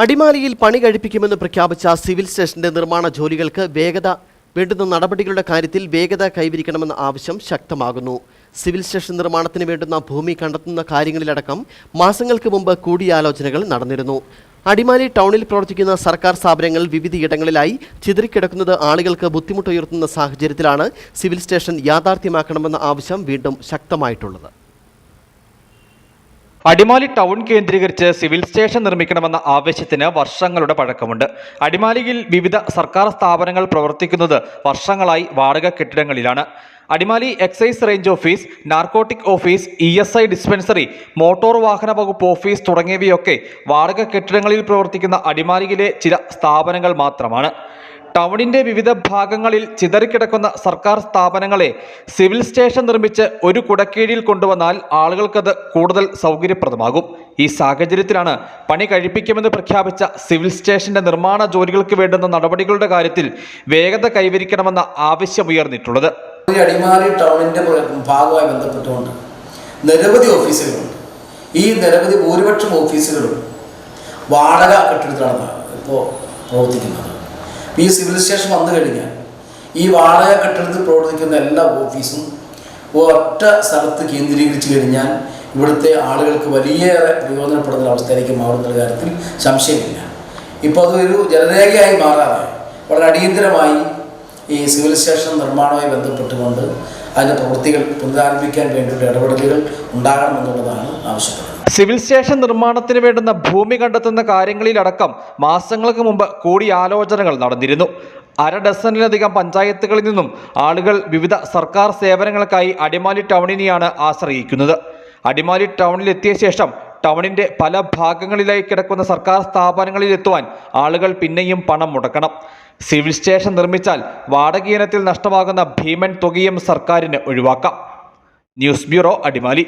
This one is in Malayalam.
അടിമാലിയിൽ പണി കഴിപ്പിക്കുമെന്ന് പ്രഖ്യാപിച്ച സിവിൽ സ്റ്റേഷന്റെ നിർമ്മാണ ജോലികൾക്ക് വേഗത വേണ്ടുന്ന നടപടികളുടെ കാര്യത്തിൽ വേഗത കൈവരിക്കണമെന്ന ആവശ്യം ശക്തമാകുന്നു. സിവിൽ സ്റ്റേഷൻ നിർമ്മാണത്തിന് വേണ്ടുന്ന ഭൂമി കണ്ടെത്തുന്ന കാര്യങ്ങളിലടക്കം മാസങ്ങൾക്ക് മുമ്പ് കൂടിയാലോചനകൾ നടന്നിരുന്നു. അടിമാലി ടൗണിൽ പ്രവർത്തിക്കുന്ന സർക്കാർ സ്ഥാപനങ്ങൾ വിവിധയിടങ്ങളിലായി ചിതറിക്കിടക്കുന്നത് ആളുകൾക്ക് ബുദ്ധിമുട്ടുയർത്തുന്ന സാഹചര്യത്തിലാണ് സിവിൽ സ്റ്റേഷൻ യാഥാർത്ഥ്യമാക്കണമെന്ന ആവശ്യം വീണ്ടും ശക്തമായിട്ടുള്ളത്. അടിമാലി ടൗൺ കേന്ദ്രീകരിച്ച് സിവിൽ സ്റ്റേഷൻ നിർമ്മിക്കണമെന്ന ആവശ്യത്തിന് വർഷങ്ങളുടെ പഴക്കമുണ്ട്. അടിമാലിയിൽ വിവിധ സർക്കാർ സ്ഥാപനങ്ങൾ പ്രവർത്തിക്കുന്നത് വർഷങ്ങളായി വാടക കെട്ടിടങ്ങളിലാണ്. Adimali excise range office narcotic office E S I dispensary motor വാഹന വകുപ്പ് ഓഫീസ് തുടങ്ങിയവയൊക്കെ വാടക കെട്ടിടങ്ങളിൽ പ്രവർത്തിക്കുന്ന അടിമാലിയിലെ ചില സ്ഥാപനങ്ങൾ മാത്രമാണ്. ടൗണിന്റെ വിവിധ ഭാഗങ്ങളിൽ ചിതറിക്കിടക്കുന്ന സർക്കാർ സ്ഥാപനങ്ങളെ സിവിൽ സ്റ്റേഷൻ നിർമ്മിച്ച് ഒരു കുടക്കീഴിൽ കൊണ്ടുവന്നാൽ ആളുകൾക്കത് കൂടുതൽ സൗകര്യപ്രദമാകും. ഈ സാഹചര്യത്തിലാണ് പണി കഴിപ്പിക്കുമെന്ന് പ്രഖ്യാപിച്ച സിവിൽ സ്റ്റേഷന്റെ നിർമ്മാണ ജോലികൾക്ക് വേണ്ടുന്ന നടപടികളുടെ കാര്യത്തിൽ വേഗത കൈവരിക്കണമെന്ന ആവശ്യമുയർന്നിട്ടുള്ളത് അടിമാലി ടൗണിന്റെ ഭാഗമായി ബന്ധപ്പെട്ടുകൊണ്ട് നിരവധി ഓഫീസുകളുണ്ട്. ഈ നിരവധി ഭൂരിപക്ഷം ഓഫീസുകളും വാടക കെട്ടിടത്തിലാണ് ഇപ്പോൾ പ്രവർത്തിക്കുന്നത്. ഈ സിവിൽ സ്റ്റേഷൻ വന്നു കഴിഞ്ഞാൽ ഈ വാടക കെട്ടിടത്തിൽ പ്രവർത്തിക്കുന്ന എല്ലാ ഓഫീസും ഒറ്റ സ്ഥലത്ത് കേന്ദ്രീകരിച്ചു കഴിഞ്ഞാൽ ഇവിടുത്തെ ആളുകൾക്ക് വലിയേറെ പ്രയോജനപ്പെടുന്ന അവസ്ഥയിലേക്ക് മാറുന്ന കാര്യത്തിൽ സംശയമില്ല. ഇപ്പോൾ അതൊരു ജനരേഖയായി മാറാതെ വളരെ അടിയന്തരമായി ഈ സിവിൽ സ്റ്റേഷൻ നിർമ്മാണവുമായി ബന്ധപ്പെട്ടുകൊണ്ട് അതിന്റെ പ്രവൃത്തികൾ പുനരാരംഭിക്കാൻ വേണ്ടിയുള്ള ഇടപെടലുകൾ ഉണ്ടാകണമെന്നുള്ളതാണ് ആവശ്യപ്പെടുന്നത്. സിവിൽ സ്റ്റേഷൻ നിർമ്മാണത്തിന് വേണ്ടുന്ന ഭൂമി കണ്ടെത്തുന്ന കാര്യങ്ങളിലടക്കം മാസങ്ങൾക്ക് മുമ്പ് കൂടിയാലോചനകൾ നടന്നിരുന്നു. അര ഡസനിലധികം പഞ്ചായത്തുകളിൽ നിന്നും ആളുകൾ വിവിധ സർക്കാർ സേവനങ്ങൾക്കായി അടിമാലി ടൗണിനെയാണ് ആശ്രയിക്കുന്നത്. അടിമാലി ടൗണിലെത്തിയ ശേഷം ടൗണിന്റെ പല ഭാഗങ്ങളിലായി കിടക്കുന്ന സർക്കാർ സ്ഥാപനങ്ങളിൽ എത്തുവാൻ ആളുകൾ പിന്നെയും പണം മുടക്കണം. സിവിൽ സ്റ്റേഷൻ നിർമ്മിച്ചാൽ വാടക ഇനത്തിൽ നഷ്ടമാകുന്ന ഭീമൻ തുകയും സർക്കാരിന് ഒഴിവാക്കാം. News bureau Adimali.